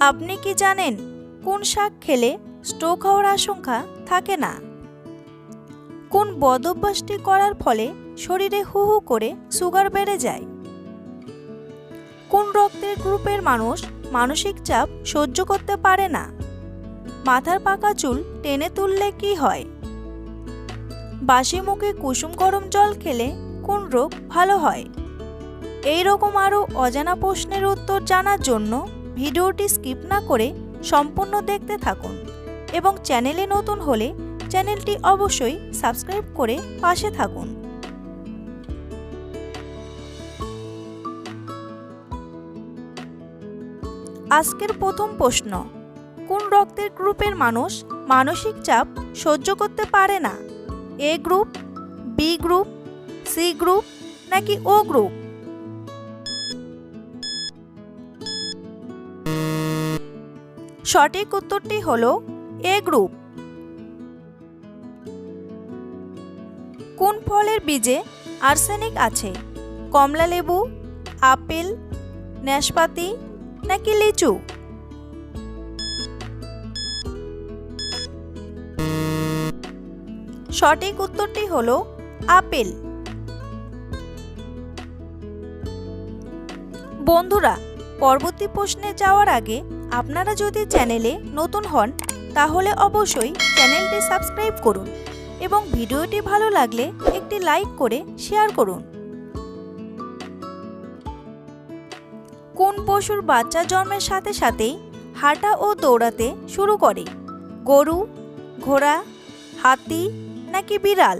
আপনি কি জানেন কোন শাক খেলে স্ট্রোক হওয়ার আশঙ্কা থাকে না? কোন বদভ্যাসটি করার ফলে শরীরে হু হু করে সুগার বেড়ে যায়? কোন রক্তের গ্রুপের মানুষ মানসিক চাপ সহ্য করতে পারে না? মাথার পাকা চুল টেনে তুললে কি হয়? বাসি মুখে কুসুম গরম জল খেলে কোন রোগ ভালো হয়? এই রকম আরও অজানা প্রশ্নের উত্তর জানার জন্য ভিডিওটি স্কিপ না করে সম্পূর্ণ দেখতে থাকুন এবং চ্যানেলে নতুন হলে চ্যানেলটি অবশ্যই সাবস্ক্রাইব করে পাশে থাকুন। আজকের প্রথম প্রশ্ন, কোন রক্তের গ্রুপের মানুষ মানসিক চাপ সহ্য করতে পারে না? A group, B group, C group নাকি ও গ্রুপ? সঠিক উত্তরটি হল এ গ্রুপ। কোন ফলের বীজে আর্সেনিক আছে? কমলা লেবু, আপেল, নাশপাতি নাকি লিচু? সঠিক উত্তরটি হল আপেল। বন্ধুরা, পরবর্তী প্রশ্নে যাওয়ার আগে আপনারা যদি চ্যানেলে নতুন হন, তাহলে অবশ্যই চ্যানেলটি সাবস্ক্রাইব করুন এবং ভিডিওটি ভালো লাগলে একটি লাইক করে শেয়ার করুন। কোন পশুর বাচ্চা জন্মের সাথে সাথেই হাঁটা ও দৌড়াতে শুরু করে? গরু, ঘোড়া, হাতি নাকি বিড়াল?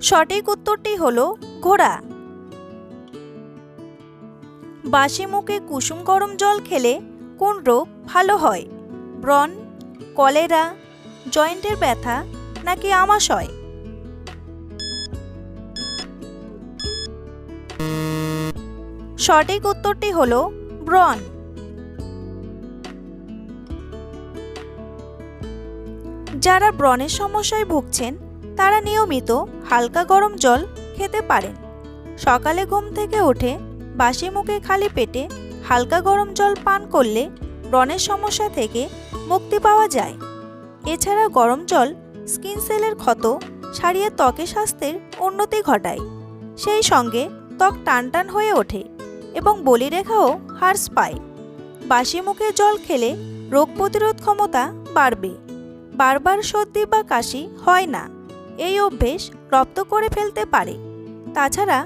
সঠিক উত্তরটি হলো ঘোড়া। বাসি মুখে কুসুম গরম জল খেলে কোন রোগ ভালো হয়? ব্রন কলেরা, জয়েন্টের ব্যথা নাকি আমাশয়? সঠিক উত্তরটি হলো ব্রন যারা ব্রণের সমস্যায় ভুগছেন, তারা নিয়মিত হালকা গরম জল খেতে পারেন। সকালে ঘুম থেকে উঠে বাসি মুখে খালি পেটে হালকা গরম জল পান করলে ব্রণের সমস্যা থেকে মুক্তি পাওয়া যায়। এছাড়া গরম জল স্কিন সেলের ক্ষত সারিয়ে ত্বকের স্বাস্থ্যের উন্নতি ঘটায়। সেই সঙ্গে ত্বক টানটান হয়ে ওঠে এবং বলিরেখাও হ্রাস পায়। বাসি মুখে জল খেলে রোগ প্রতিরোধ ক্ষমতা বাড়বে। বারবার সর্দি বা কাশি হয় না। এই অভ্যেস রপ্ত করে ফেলতে পারে। তাছাড়া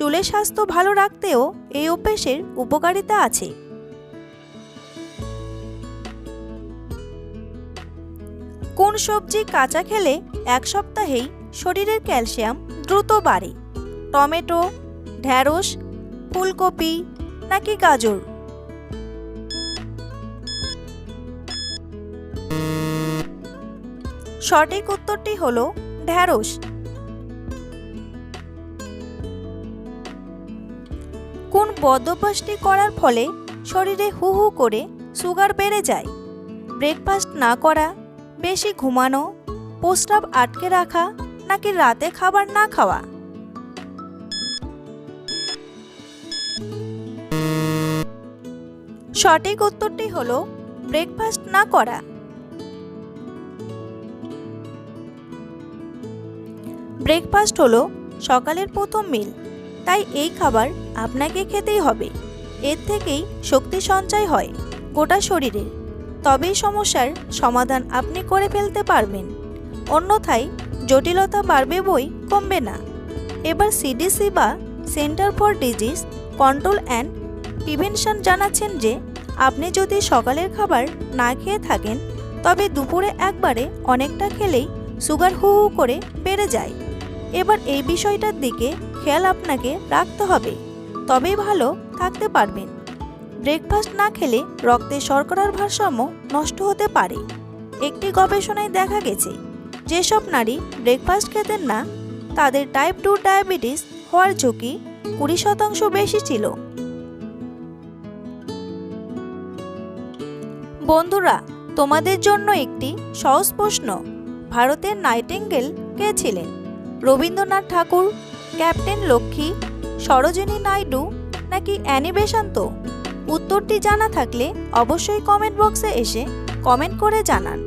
চুলের স্বাস্থ্য ভালো রাখতেও এই অভ্যেসের উপকারিতা আছে। কোন সবজি কাঁচা খেলে এক সপ্তাহেই শরীরের ক্যালসিয়াম দ্রুত বাড়ে? টমেটো ঢ্যাঁড়স ফুলকপি নাকি গাজর? সঠিক উত্তরটি হল ঢ্যাঁড়স কোন বদভ্যাসটি করার ফলে শরীরে হু হু করে সুগার বেড়ে যায়? ব্রেকফাস্ট না করা, বেশি ঘুমানো, প্রস্রাব আটকে রাখা নাকি রাতে খাবার না খাওয়া? সঠিক উত্তরটি হলো ব্রেকফাস্ট না করা। ব্রেকফাস্ট হলো সকালের প্রথম মিল। তাই এই খাবার আপনাকে খেতেই হবে। এর থেকেই শক্তি সঞ্চয় হয় গোটা শরীরে। তবেই সমস্যার সমাধান আপনি করে ফেলতে পারবেন। অন্যথায় জটিলতা বাড়বে বই কমবে না। এবার সিডিসি বা centre for disease control and prevention জানাচ্ছেন যে, আপনি যদি সকালের খাবার না খেয়ে থাকেন, তবে দুপুরে একবারে অনেকটা খেলেই সুগার হু হু করে বেড়ে যায়। এবার এই বিষয়টার দিকে খেয়াল আপনাকে রাখতে হবে। তবেই ভালো থাকতে পারবেন। ব্রেকফাস্ট না খেলে রক্তে শর্করার ভারসাম্য নষ্ট হতে পারে। একটি গবেষণায় দেখা গেছে, যেসব নারী ব্রেকফাস্ট খেতেন না, তাদের টাইপ টু ডায়াবেটিস হওয়ার ঝুঁকি কুড়ি শতাংশ বেশি ছিল। বন্ধুরা, তোমাদের জন্য একটি সহজ প্রশ্ন। ভারতের নাইটেঙ্গেল কে ছিলেন? রবীন্দ্রনাথ ঠাকুর ক্যাপ্টেন লক্ষ্মী, সরোজিনী নাইডু নাকি অ্যানি বেসান্ত উত্তরটি জানা থাকলে অবশ্যই কমেন্ট বক্সে এসে কমেন্ট করে জানান।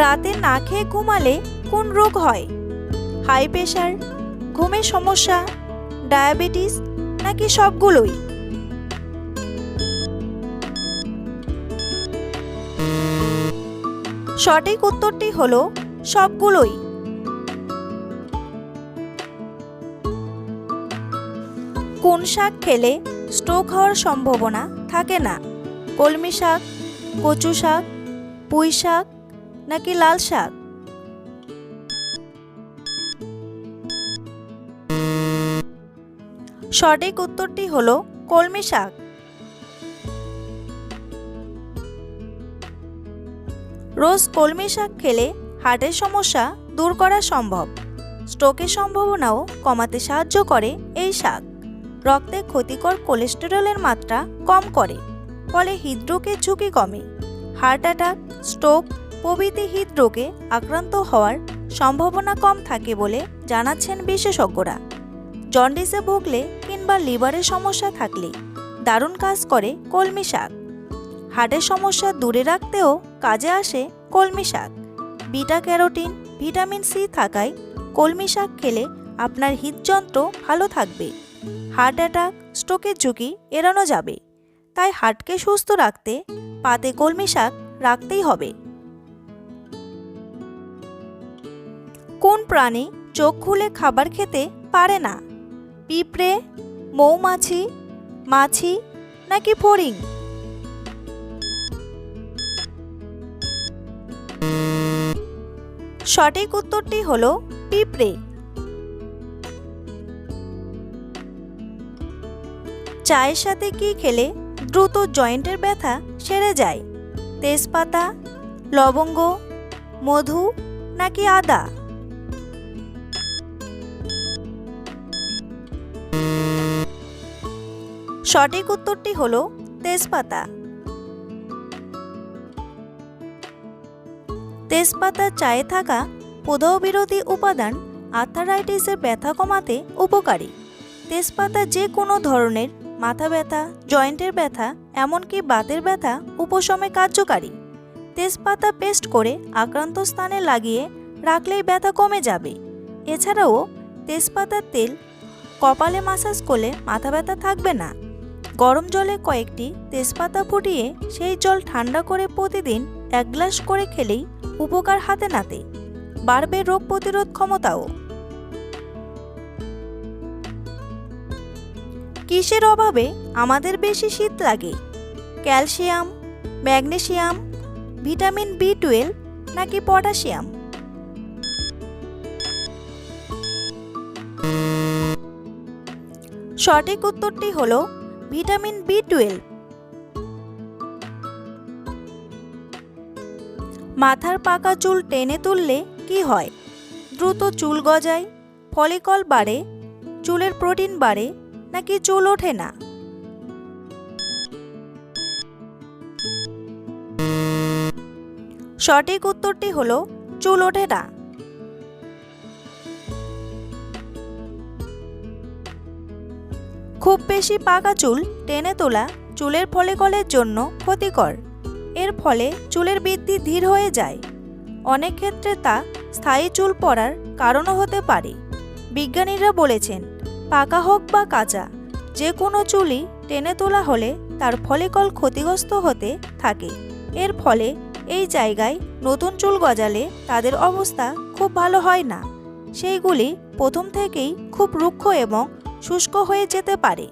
রাতে না খেয়ে ঘুমালে কোন রোগ হয়? হাই প্রেশার ঘুমের সমস্যা, ডায়াবেটিস নাকি সবগুলোই? সঠিক উত্তরটি হল সবগুলোই। কোন শাক খেলে স্ট্রোক হওয়ার সম্ভাবনা থাকে না? কলমি শাক, কচু শাক, পুঁই শাক নাকি লাল শাক? সঠিক উত্তরটি হলো কলমি শাক। রোজ কলমি শাক খেলে হার্টের সমস্যা দূর করা সম্ভব। স্ট্রোকের সম্ভাবনাও কমাতে সাহায্য করে এই শাক। রক্তে ক্ষতিকর কোলেস্টেরলের মাত্রা কম করে, ফলে হৃদরোগের ঝুঁকি কমে। হার্ট অ্যাটাক, স্ট্রোক, প্রভৃতি হৃদরোগে আক্রান্ত হওয়ার সম্ভাবনা কম থাকে বলে জানাচ্ছেন বিশেষজ্ঞরা। জন্ডিসে ভুগলে কিংবা লিভারের সমস্যা থাকলে দারুণ কাজ করে কলমি শাক। হার্টের সমস্যা দূরে রাখতেও কাজে আসে কলমি শাক। বিটা ক্যারোটিন, ভিটামিন সি থাকায় কলমি শাক খেলে আপনার হৃদযন্ত্র ভালো থাকবে। হার্ট অ্যাটাক, স্ট্রোকের ঝুঁকি এড়ানো যাবে। তাই হার্টকে সুস্থ রাখতে পাতে কলমি শাক রাখতেই হবে। কোন প্রাণী চোখ খুলে খাবার খেতে পারে না? পিঁপড়ে, মৌমাছি, মাছি নাকি ফড়িং? সঠিক উত্তরটি হল পিঁপড়ে। চায়ের সাথে কি খেলে দ্রুত জয়েন্টের ব্যথা সেরে যায়? তেজপাতা, লবঙ্গ, মধু নাকি আদা? সঠিক উত্তরটি হলো তেজপাতা। তেজপাতা চায়ে থাকা প্রদাহ বিরোধী উপাদান আর্থারাইটিসের ব্যথা কমাতে উপকারী। তেজপাতা যে কোনো ধরনের, মাথা ব্যথা, জয়েন্টের ব্যথা, এমনকি বাতের ব্যথা উপশমে কার্যকারী। তেজপাতা পেস্ট করে আক্রান্ত স্থানে লাগিয়ে রাখলেই ব্যথা কমে যাবে। এছাড়াও তেজপাতার তেল কপালে মাসাজ করলে মাথা ব্যথা থাকবে না। গরম জলে কয়েকটি তেজপাতা ফুটিয়ে সেই জল ঠান্ডা করে প্রতিদিন এক গ্লাস করে খেলেই উপকার হাতে নাতে, বাড়বে রোগ প্রতিরোধ ক্ষমতাও। কিসের অভাবে আমাদের বেশি শীত লাগে? Calcium magnesium vitamin B twelve নাকি পটাশিয়াম? সঠিক উত্তরটি হলো ভিটামিন বি টুয়েলভ। মাথার পাকা চুল টেনে তুললে কি হয়? দ্রুত চুল গজায়, ফলিকল বাড়ে, চুলের প্রোটিন বাড়ে, নাকি চুল ওঠে না? সঠিক উত্তরটি হলো, চুল ওঠে না। খুব বেশি পাকা চুল টেনে তোলা চুলের ফলিকলের জন্য ক্ষতিকর। এর ফলে চুলের বৃদ্ধি ধীর হয়ে যায়। অনেক ক্ষেত্রে তা স্থায়ী চুল পড়ার কারণও হতে পারে। বিজ্ঞানীরা বলেছেন, পাকা হোক বা কাঁচা যে কোনো চুলই টেনে তোলা হলে তার ফলিকল ক্ষতিগ্রস্ত হতে থাকে। এর ফলে এই জায়গায় নতুন চুল গজালে তাদের অবস্থা খুব ভালো হয় না। সেইগুলি প্রথম থেকেই খুব রুক্ষ এবং শুষ্ক হয়ে যেতে পারে।